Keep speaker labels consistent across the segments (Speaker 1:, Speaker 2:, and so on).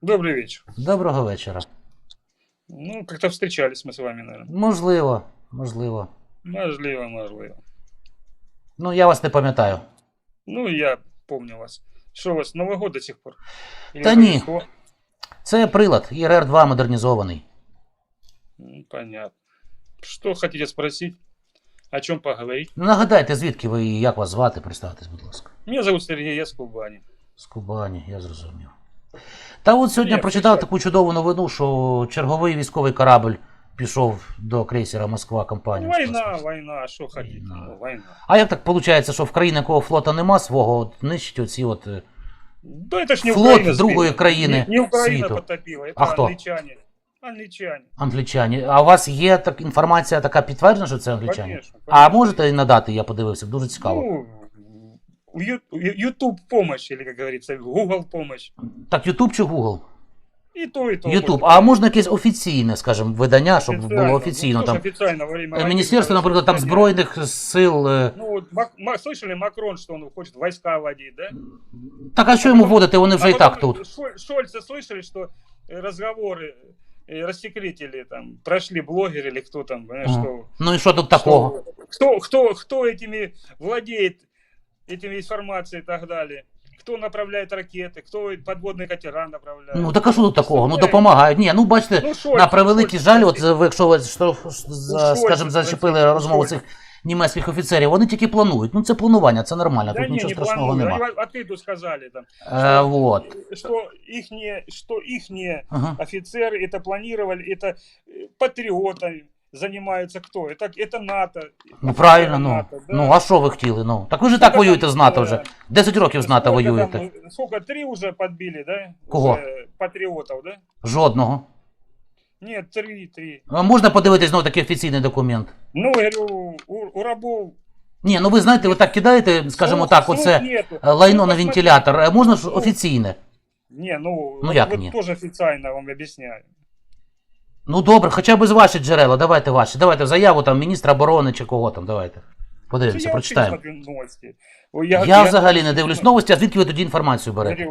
Speaker 1: Добрый вечер.
Speaker 2: Доброго вечора.
Speaker 1: Ну, как-то встречались мы с вами, наверное.
Speaker 2: Можливо, можливо.
Speaker 1: Можливо, можливо.
Speaker 2: Ну, я вас не пам'ятаю.
Speaker 1: Ну, я помню вас. Что у вас, Новый год до сих пор? Или
Speaker 2: Да не.
Speaker 1: Рождество?
Speaker 2: Це прилад ІРР-2 модернізований.
Speaker 1: М, Понятно. Что хотите спросить? О чем поговорить?
Speaker 2: Ну, нагадайте, звідки ви і як вас звати, представтесь, будь ласка.
Speaker 1: Меня зовут Сергей, я с Кубани.
Speaker 2: З Кубані, я зрозумів. Та от сьогодні
Speaker 1: Ні,
Speaker 2: прочитав
Speaker 1: причем-
Speaker 2: таку чудову новину, що черговий військовий корабль пішов до крейсера Москва компанія.
Speaker 1: Война, война, что хотите?
Speaker 2: Война.
Speaker 1: Ну.
Speaker 2: А як так виходить, що в країни, якого флота нема свого, от нищить оці от. е,
Speaker 1: Да это ж не
Speaker 2: Флот
Speaker 1: Украина
Speaker 2: другой
Speaker 1: сбила.
Speaker 2: країни
Speaker 1: Не, не Украина
Speaker 2: світу.
Speaker 1: потопила, это
Speaker 2: А кто?
Speaker 1: англичане. Англичане.
Speaker 2: англічані? А у вас є так, інформація така підтверджена, що це англічані?
Speaker 1: Конечно,
Speaker 2: А
Speaker 1: конечно.
Speaker 2: можете надати, я подивився, дуже цікаво.
Speaker 1: Ну, YouTube помощь, или, как говорится, Google помощь.
Speaker 2: Так, Ютуб чи Google?
Speaker 1: И то, и то.
Speaker 2: Ютуб.
Speaker 1: можно.
Speaker 2: А можна якесь офіційне, скажімо, видання, щоб
Speaker 1: Официально.
Speaker 2: було офіційно
Speaker 1: Ну,
Speaker 2: там.
Speaker 1: тоже официально во время
Speaker 2: Е,
Speaker 1: войны
Speaker 2: Міністерство,
Speaker 1: там
Speaker 2: наприклад, там
Speaker 1: что-то
Speaker 2: Збройних сил. е,
Speaker 1: Ну, вот Мак- Ма- слышали, Макрон, что он хочет войска вводить, да?
Speaker 2: Так а що йому вводити? Вони вже
Speaker 1: А
Speaker 2: і так
Speaker 1: потом
Speaker 2: тут.
Speaker 1: Шоль- Шольца слышали, что э, разговоры э, рассекретили, там, прошли блогеры или кто там, понимаешь,
Speaker 2: Ага.
Speaker 1: что...
Speaker 2: Ну і що тут такого?
Speaker 1: Кто, кто, кто этими владеет, этими информацией и так далее? Кто направляет ракеты, кто подводные катера направляет?
Speaker 2: Ну так а що тут такого? Ну
Speaker 1: Представляете?
Speaker 2: допомагають. Ні, ну бачите,
Speaker 1: Ну, Шольц,
Speaker 2: на превеликий
Speaker 1: Шольц,
Speaker 2: жаль, от
Speaker 1: Шольц.
Speaker 2: ви, якщо ви що, за,
Speaker 1: Шольц,
Speaker 2: скажімо, зачепили
Speaker 1: Шольц.
Speaker 2: розмову цих німецьких офіцерів, вони тільки планують. Ну це планування, це нормально,
Speaker 1: Да
Speaker 2: тут
Speaker 1: не,
Speaker 2: нічого
Speaker 1: не
Speaker 2: страшного
Speaker 1: плануют.
Speaker 2: нема.
Speaker 1: Они открыто сказали там,
Speaker 2: Е, вот.
Speaker 1: что их что ихние
Speaker 2: Ага.
Speaker 1: офицеры это планировали, это э, патриоты занимаются кто? Это, это НАТО.
Speaker 2: Ну правильно, ну.
Speaker 1: НАТО, да.
Speaker 2: Ну а що ви хотіли? Ну так ви ж і так
Speaker 1: Сколько
Speaker 2: воюєте
Speaker 1: там,
Speaker 2: з НАТО
Speaker 1: е,
Speaker 2: вже. 10 років з НАТО
Speaker 1: Сколько
Speaker 2: воюєте.
Speaker 1: там, э, сколько, три уже подбили, да?
Speaker 2: Кого?
Speaker 1: Уже патриотов, да?
Speaker 2: Жодного.
Speaker 1: Нет, три, три.
Speaker 2: А можна подивитись знову такий офіційний документ?
Speaker 1: Ну, я говорю, у, у рабов...
Speaker 2: Ні, ну ви знаєте, ви так кидаєте, скажімо
Speaker 1: слух-
Speaker 2: так,
Speaker 1: слух
Speaker 2: оце
Speaker 1: нету.
Speaker 2: е, лайно
Speaker 1: Ну,
Speaker 2: на
Speaker 1: посмотри.
Speaker 2: вентилятор. Е, Можна ж
Speaker 1: Ну,
Speaker 2: офіційне?
Speaker 1: Не, ну,
Speaker 2: Ну,
Speaker 1: вот,
Speaker 2: як
Speaker 1: вот
Speaker 2: ні?
Speaker 1: тоже официально вам объясняю.
Speaker 2: Ну добре, хоча б з ваші джерела, давайте ваші. Давайте заяву там міністра оборони чи кого там, давайте. Подивимося, прочитаємо.
Speaker 1: Я, я,
Speaker 2: Я, взагалі не дивлюсь новості, а звідки ви тоді інформацію берете?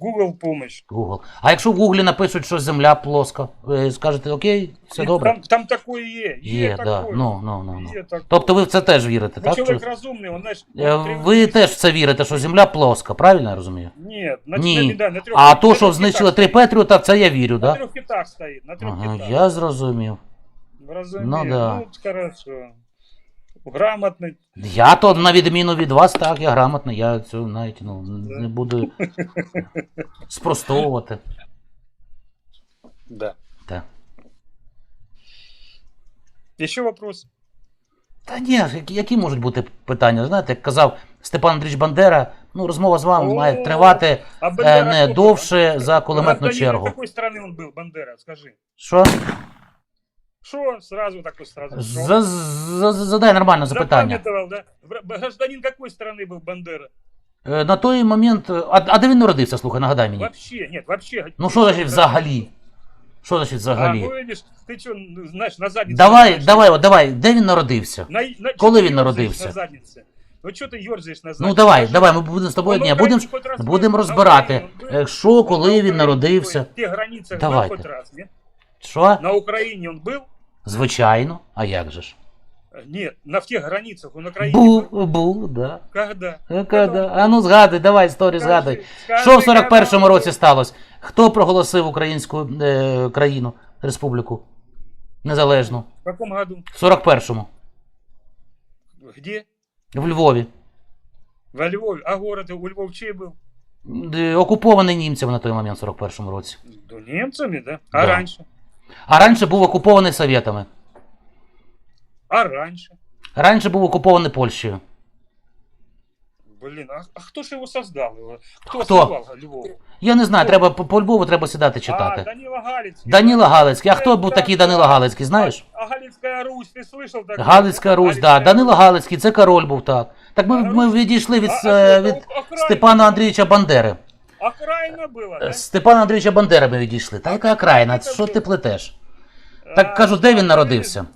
Speaker 1: Google помощь.
Speaker 2: Google. А якщо в Гуглі напишуть, що земля плоска, ви скажете, окей, все
Speaker 1: И
Speaker 2: добре?
Speaker 1: Там, там такое е.
Speaker 2: Є,
Speaker 1: Е
Speaker 2: да.
Speaker 1: такое.
Speaker 2: Ну, ну, ну, ну.
Speaker 1: Е такое.
Speaker 2: Тобто ви в це теж вірите,
Speaker 1: Ну,
Speaker 2: так?
Speaker 1: человек
Speaker 2: Що-
Speaker 1: разумный, он, знаешь...
Speaker 2: Е, Ви теж в це вірите, що земля плоска, правильно я розумію?
Speaker 1: Нет, на,
Speaker 2: Ні.
Speaker 1: на, да, на трех,
Speaker 2: А
Speaker 1: на
Speaker 2: то, що знищили
Speaker 1: китах
Speaker 2: три. Петріота, це я вірю,
Speaker 1: На
Speaker 2: так?
Speaker 1: трех китах стоит, на трех
Speaker 2: Ага,
Speaker 1: китах.
Speaker 2: я зрозумів.
Speaker 1: Разумею.
Speaker 2: Ну да.
Speaker 1: Ну, хорошо Грамотный.
Speaker 2: Я то на відміну від вас, так, я грамотний, я цього навіть ну, не буду спростовувати.
Speaker 1: Да.
Speaker 2: Так.
Speaker 1: Еще вопрос?
Speaker 2: Та ні, які, які можуть бути питання? Знаєте, як казав Степан Андрійович Бандера, ну розмова з вами
Speaker 1: О,
Speaker 2: має тривати
Speaker 1: А
Speaker 2: е,
Speaker 1: Бандера
Speaker 2: не
Speaker 1: кто?
Speaker 2: довше за кулеметну
Speaker 1: Гражданин
Speaker 2: чергу.
Speaker 1: какой страны он был, Бандера, скажи?
Speaker 2: Що?
Speaker 1: Что сразу такой сразу? Шо?
Speaker 2: За- за- за- Задай нормальне запитання.
Speaker 1: Запамятовал, да? Бра- Гражданин какой страны был Бандера?
Speaker 2: Е, На той момент. е, А, а де він народився, слухай, нагадай мені.
Speaker 1: Вообще, нет, вообще.
Speaker 2: Ну що значить взагалі? Що значить
Speaker 1: А,
Speaker 2: взагалі?
Speaker 1: ну видишь, ты что, знаешь, на заднице.
Speaker 2: Давай,
Speaker 1: лежишь?
Speaker 2: давай, от давай, де він народився?
Speaker 1: На, на,
Speaker 2: Коли
Speaker 1: чё ты
Speaker 2: він
Speaker 1: ёрзаешь
Speaker 2: народився?
Speaker 1: На заднице? Ну что ты ерзаешь на заднице?
Speaker 2: Ну давай,
Speaker 1: Скажи.
Speaker 2: давай, ми будемо з тобою.
Speaker 1: Ну,
Speaker 2: Ні,
Speaker 1: на
Speaker 2: будемо
Speaker 1: Україні хоч раз
Speaker 2: будемо
Speaker 1: був?
Speaker 2: розбирати,
Speaker 1: На Україні він
Speaker 2: е,
Speaker 1: був?
Speaker 2: що,
Speaker 1: На
Speaker 2: коли
Speaker 1: Україні
Speaker 2: він народився.
Speaker 1: В тех границах
Speaker 2: Давайте.
Speaker 1: был хоть раз, нет?
Speaker 2: Що?
Speaker 1: На Украине он был?
Speaker 2: Звичайно, а як же ж?
Speaker 1: Нет, на в тех границах он на Украине
Speaker 2: Був,
Speaker 1: был.
Speaker 2: був, да.
Speaker 1: Когда?
Speaker 2: Е, когда? А ну згадуй, давай історію
Speaker 1: Скажи,
Speaker 2: згадуй.
Speaker 1: скажи,
Speaker 2: Що в 41-му
Speaker 1: когда
Speaker 2: році
Speaker 1: был?
Speaker 2: сталося? Хто проголосив українську е, країну, республіку? Незалежну?
Speaker 1: В каком году?
Speaker 2: В 41-му.
Speaker 1: Где?
Speaker 2: В Львові.
Speaker 1: Во Львове. А город у Львов чей был?
Speaker 2: Е, Окупований німцями на той момент, в 41-му році.
Speaker 1: Да немцами, да? А
Speaker 2: Да.
Speaker 1: раньше?
Speaker 2: А раніше був окупований Совєтами.
Speaker 1: А раньше?
Speaker 2: Раніше був окупований Польщею.
Speaker 1: Блин, а, а кто же его создал? Его? Кто,
Speaker 2: Кто?
Speaker 1: основал Львов?
Speaker 2: Я не знаю,
Speaker 1: Хто?
Speaker 2: треба по, по Львову треба сідати
Speaker 1: А,
Speaker 2: читати.
Speaker 1: Данила Галицкий.
Speaker 2: Даніла Галицький. А хто був такий. Данила Галицький, знаєш?
Speaker 1: А, а Галицкая Русь, ты слышал? такое?
Speaker 2: Галицька Русь, да. Данила Галицький, це король був так. Так ми,
Speaker 1: А
Speaker 2: ми відійшли від,
Speaker 1: А, а
Speaker 2: е,
Speaker 1: що,
Speaker 2: від Степана? Андрійовича Бандери.
Speaker 1: Окраина была, да?
Speaker 2: Степана Андрійовича Бандери ми відійшли. Та яка окраїна? Що ти плетеш? Так кажу, де він народився?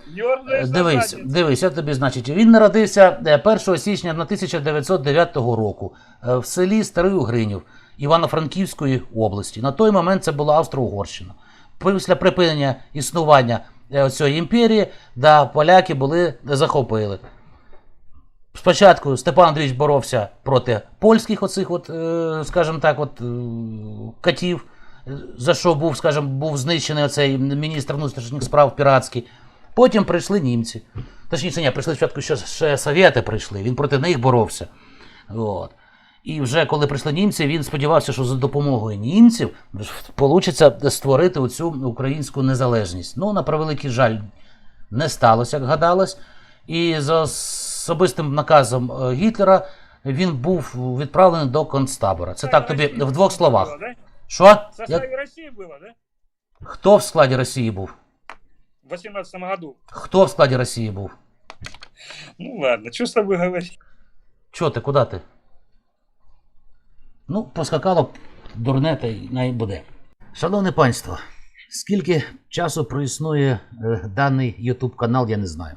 Speaker 2: Дивись, дивись, я тобі значить. Він народився е, 1 січня 1909 року е, в селі Старий Угринів Івано-Франківської області. На той момент це була Австро-Угорщина. Після припинення існування е, цієї імперії, да, поляки були захопили. Спочатку Степан Андрійович боровся проти польських оцих, от, е, скажімо так, от, е, катів, за що був, скажімо, був знищений оцей міністр внутрішніх справ піратський. Потім прийшли німці. Точніше, ні, прийшли спочатку ще, ще совєти прийшли, він проти них боровся. От. І вже коли прийшли німці, він сподівався, що за допомогою німців вийде створити оцю українську незалежність. Ну, на превеликий жаль, не сталося, як гадалось. І за особистим наказом е, Гітлера він був відправлений до концтабора. Це так тобі в двох словах. Що?
Speaker 1: В
Speaker 2: Як...
Speaker 1: составе России было, да?
Speaker 2: Хто в складі Росії був?
Speaker 1: В 18 году.
Speaker 2: Хто в складі Росії був?
Speaker 1: Ну ладно, что с тобой говорить?
Speaker 2: Чого ти, куди ти? Ну, поскакало дурне та й най буде. Шановне панство, скільки часу проіснує е, даний YouTube канал, я не знаю.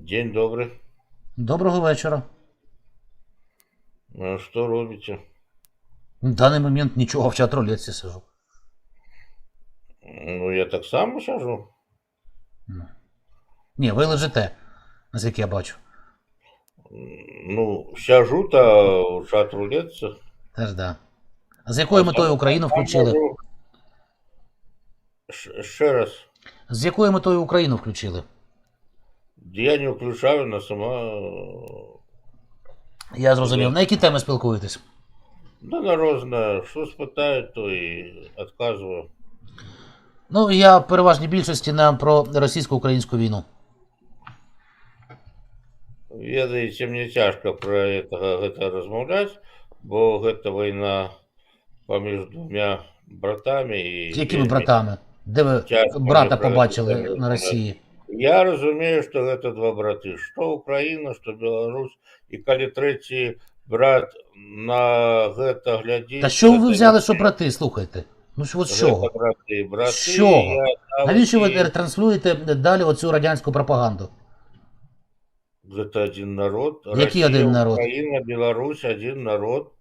Speaker 3: День добрий.
Speaker 2: Доброго вечора.
Speaker 3: А Що робите?
Speaker 2: В даний момент нічого в чат-рулетці сижу.
Speaker 3: Ну, я так само сажу.
Speaker 2: Ну. Ні, ви лежите, наскільки я бачу.
Speaker 3: Ну, сяжу та в чат рулетці.
Speaker 2: Теж да. А з якою метою Україну включили?
Speaker 3: Ще раз.
Speaker 2: З якою метою Україну включили?
Speaker 3: Я не включаю, вона сама.
Speaker 2: Я зрозумів. На які теми спілкуєтесь?
Speaker 3: Да нарозна, що спитають, то і відказую.
Speaker 2: Ну, я в переважній більшості на про російсько-українську війну.
Speaker 3: Ведаеце, мне цяжка пра гэтага гэта размаўляць, бо гэта вайна паміж двумя братамі і
Speaker 2: З якими
Speaker 3: вельмі-
Speaker 2: братами? Де ви
Speaker 3: Тяжко
Speaker 2: брата
Speaker 3: мені
Speaker 2: побачили
Speaker 3: правильно
Speaker 2: на Росії?
Speaker 3: Я разумею, што гэта два браты, што Украіна, што Беларусь, і калі трэці брат на гэта глядзіць...
Speaker 2: Та що ви
Speaker 3: гэта
Speaker 2: взяли,
Speaker 3: не-
Speaker 2: що брати? Слухайте. Ну що, от з
Speaker 3: гэта
Speaker 2: чого?
Speaker 3: брати, брати,
Speaker 2: З чого?
Speaker 3: я там
Speaker 2: Навіщо ви
Speaker 3: і-
Speaker 2: транслюєте далі оцю радянську пропаганду?
Speaker 3: Гэта один народ.
Speaker 2: Які один народ?
Speaker 3: Україна, Білорусь, один народ.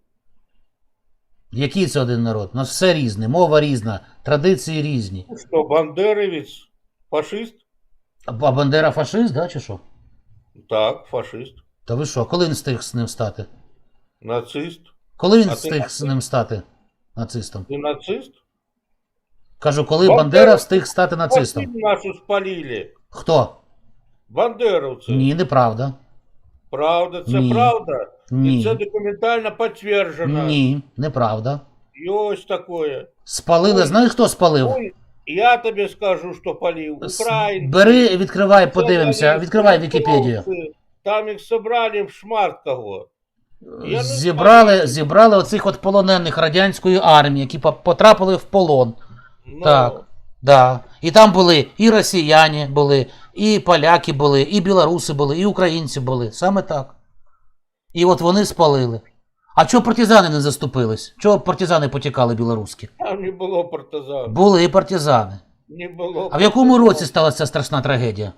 Speaker 2: Який це один народ? У нас все різне, мова різна, традиції різні.
Speaker 3: Ну Що, бандеровець, фашист?
Speaker 2: а а Бандера фашист, да, чи що?
Speaker 3: Так, фашист.
Speaker 2: Та ви що, коли він встиг з ним стати?
Speaker 3: Нацист.
Speaker 2: Коли він
Speaker 3: А ти
Speaker 2: встиг з
Speaker 3: нацист?
Speaker 2: ним стати нацистом?
Speaker 3: Ти нацист?
Speaker 2: Кажу, коли
Speaker 3: Бандера-
Speaker 2: Бандера встиг стати нацистом?
Speaker 3: Нашу спалили.
Speaker 2: Хто?
Speaker 3: Бандеровці.
Speaker 2: Ні, неправда.
Speaker 3: Правда, це
Speaker 2: Ні.
Speaker 3: правда. І
Speaker 2: Ні.
Speaker 3: це документально підтверджено.
Speaker 2: Ні, неправда.
Speaker 3: І ось таке.
Speaker 2: Спалили, знаєш, хто спалив?
Speaker 3: Ой, я тобі скажу, що палив.
Speaker 2: С-
Speaker 3: Українці.
Speaker 2: Бери, відкривай, подивимося, відкривай Вікіпедію.
Speaker 3: Там їх собрали в шмат кого. Я
Speaker 2: Зібрали, зібрали оцих от полонених радянської армії, які потрапили в полон.
Speaker 3: Ну,
Speaker 2: Так. Да. І там були і росіяни були, і поляки були, і білоруси були, і українці були. Саме так. І от вони спалили. А чого партизани не заступились? Чого партизани потікали білоруські?
Speaker 3: Там не було партизан.
Speaker 2: Були і партизани.
Speaker 3: Не було
Speaker 2: А в якому році сталася ця страшна трагедія?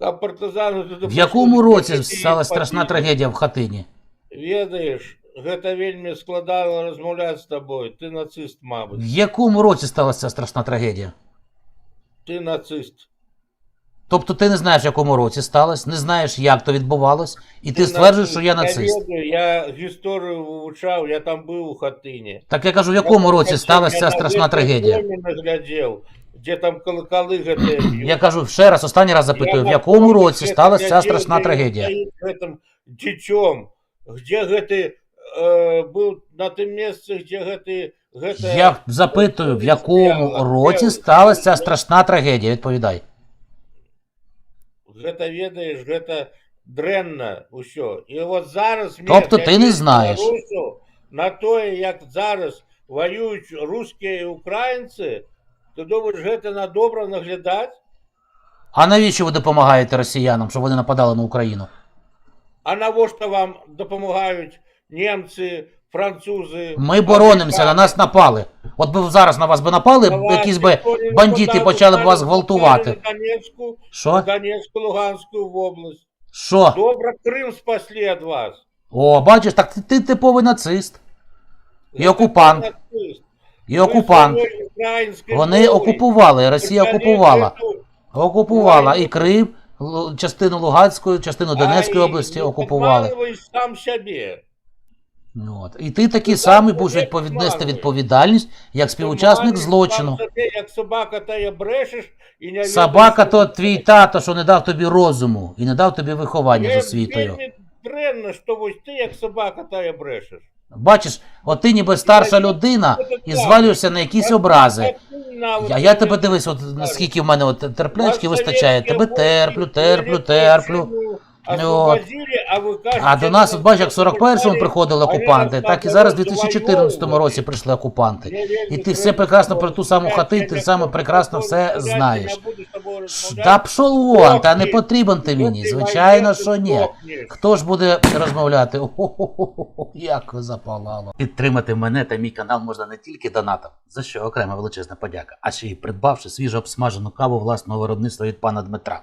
Speaker 3: А партизани
Speaker 2: В якому році сталася страшна трагедія в хатині?
Speaker 3: Ведаєш, гэта вельмі складана розмовляти з тобою. Ти нацист, мабуть.
Speaker 2: В якому році сталася ця страшна трагедія?
Speaker 3: Ти нацист.
Speaker 2: Тобто ти не знаєш, в якому році сталося, не знаєш, як то відбувалось, і ти
Speaker 3: Ти
Speaker 2: стверджуєш,
Speaker 3: нацист.
Speaker 2: що я нацист.
Speaker 3: Я, ведаю, я історію вивчав, я там був у хатині.
Speaker 2: Так я кажу, в якому році сталася ця страшна трагедія?
Speaker 3: Я наглядів, де там колоколи гэты
Speaker 2: Я кажу ще раз, останній раз запитую, в якому році сталася ця страшна трагедія?
Speaker 3: Гэтым дзіцём, где гэты э, быў на тым месцы, где гэты гэта
Speaker 2: Я запитую, в якому році сталася ця страшна трагедія? Відповідай.
Speaker 3: гэта ведаеш гэта дрэнна ўсё і вот зараз
Speaker 2: Тобто ти не знаєш.
Speaker 3: беларусаў на тое як зараз ваююць рускія і украінцы ты думаеш гэта на добра наглядаць
Speaker 2: А навіщо ви допомагаєте росіянам, щоб вони нападали на Україну?
Speaker 3: а навошта вам дапамагаюць немцы французы
Speaker 2: Ми боронимося, на нас напали. От би зараз на вас би напали, б якісь би бандити почали б вас гвалтувати.
Speaker 3: Донецьку,
Speaker 2: Що?
Speaker 3: Донецьку, Луганську область.
Speaker 2: Що?
Speaker 3: Добре, Крим спасли від вас.
Speaker 2: О, бачиш, так ти, ти типовий нацист. І окупант. І окупант. Вони окупували, Росія окупувала. Окупувала і Крим, частину Луганської, частину Донецької області окупували.
Speaker 3: сам себе.
Speaker 2: Ну, От. І ти такий самий будеш відповід... нести відповідальність, як співучасник злочину.
Speaker 3: Як собака, та я брешеш і не
Speaker 2: Собака то твій тато, що не дав тобі розуму і не дав тобі виховання з освітою.
Speaker 3: Дренно, що ось ти як собака, та я брешеш.
Speaker 2: Бачиш, от ти ніби старша людина і звалюєшся на якісь образи. Я, я тебе дивись, от наскільки в мене от терплячки вистачає. Тебе терплю, терплю, терплю. От. А до нас, от бачиш, як в 41-му приходили окупанти, так і зараз в 2014 році прийшли окупанти. І ти все прекрасно про ту саму хату, ти саме прекрасно все знаєш. Та пшов вон, та не потрібен ти мені, звичайно, що ні. Хто ж буде розмовляти? О-хо-хо-хо, як запалало. Підтримати мене та мій канал можна не тільки донатом, за що окрема величезна подяка, а ще й придбавши свіжо обсмажену каву власного виробництва від пана Дмитра.